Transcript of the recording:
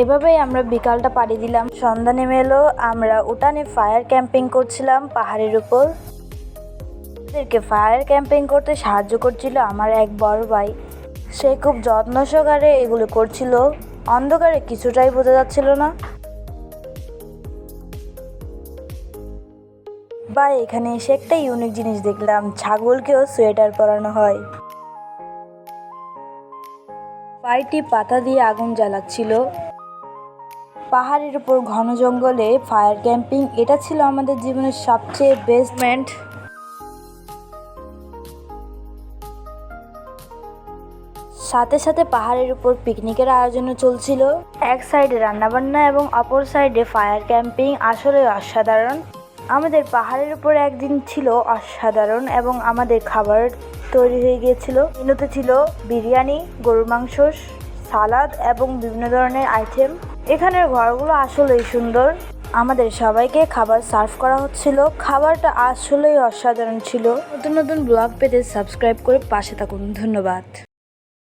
এভাবেই আমরা বিকালটা পাড়ি দিলাম। সন্ধ্যা নেমে এলো, আমরা উঠানে ফায়ার ক্যাম্পিং করছিলাম পাহাড়ের উপর। আমাদেরকে ফায়ার ক্যাম্পিং করতে সাহায্য করছিল আমার এক বড় ভাই। সে খুব যত্ন সহকারে এগুলো করছিল। অন্ধকারে কিছুটাই বোঝা যাচ্ছিল না। বা এখানে এসে একটা ইউনিক জিনিস দেখলাম, ছাগলকেও সোয়েটার পরানো হয়। ভাইটি পাতা দিয়ে আগুন জ্বালাচ্ছিল। পাহাড়ের উপর ঘন জঙ্গলে ফায়ার ক্যাম্পিং, এটা ছিল আমাদের জীবনের সবচেয়ে বেস্টমেন্ট সাথে সাথে পাহাড়ের উপর পিকনিকের আয়োজনও চলছিল। এক সাইডে রান্নাবান্না এবং অপর সাইডে ফায়ার ক্যাম্পিং আসলে অসাধারণ। আমাদের পাহাড়ের উপর একদিন ছিল অসাধারণ এবং আমাদের খাবার তৈরি হয়ে গিয়েছিল। মেনুতে ছিল বিরিয়ানি, গরুর মাংস, সালাদ এবং বিভিন্ন ধরনের আইটেম এখানের ঘরগুলো আসলেই সুন্দর। আমাদের সবাইকে খাবার সার্ভ করা হচ্ছিল। খাবারটা আসলেই অসাধারণ ছিল। নতুন নতুন ব্লগ পেতে সাবস্ক্রাইব করে পাশে থাকুন। ধন্যবাদ।